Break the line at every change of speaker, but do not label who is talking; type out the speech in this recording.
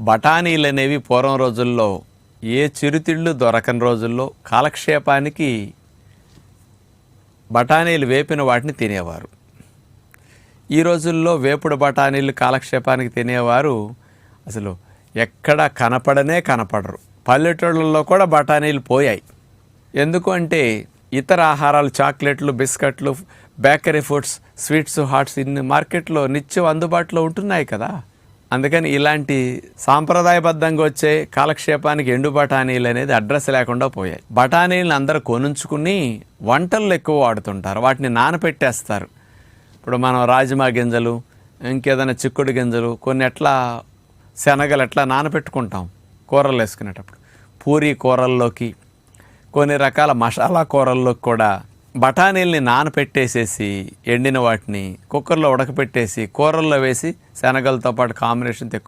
బఠానీలు అనేవి పూర్వం రోజుల్లో ఏ చిరుతిళ్ళు దొరకని రోజుల్లో కాలక్షేపానికి బఠానీలు వేపిన వాటిని తినేవారు. ఈ రోజుల్లో వేపుడు బఠానీలు కాలక్షేపానికి తినేవారు అసలు ఎక్కడ కనపడనే కనపడరు. పల్లెటూళ్ళల్లో కూడా బఠానీలు పోయాయి. ఎందుకు అంటే ఇతర ఆహారాలు చాక్లెట్లు బిస్కెట్లు బేకరీ ఫుడ్స్ స్వీట్స్ హాట్స్ ఇన్ని మార్కెట్లో నిత్యం అందుబాటులో ఉంటున్నాయి కదా. అందుకని ఇలాంటి సాంప్రదాయబద్ధంగా వచ్చే కాలక్షేపానికి ఎండు బఠానీలు అనేది అడ్రస్ లేకుండా పోయాయి. బఠానీలను అందరూ కొనుంచుకుని వంటల్లో ఎక్కువ వాడుతుంటారు. వాటిని నానపెట్టేస్తారు. ఇప్పుడు మనం రాజ్మా గింజలు ఇంకేదైనా చిక్కుడు గింజలు కొన్ని ఎట్లా శనగలు ఎట్లా నానబెట్టుకుంటాం కూరలు వేసుకునేటప్పుడు. పూరీ కూరల్లోకి కొన్ని రకాల మసాలా కూరల్లోకి కూడా బఠానీల్ని నానపెట్టేసేసి ఎండిన వాటిని కుక్కర్లో ఉడకపెట్టేసి కూరల్లో వేసి శనగలతో పాటు కాంబినేషన్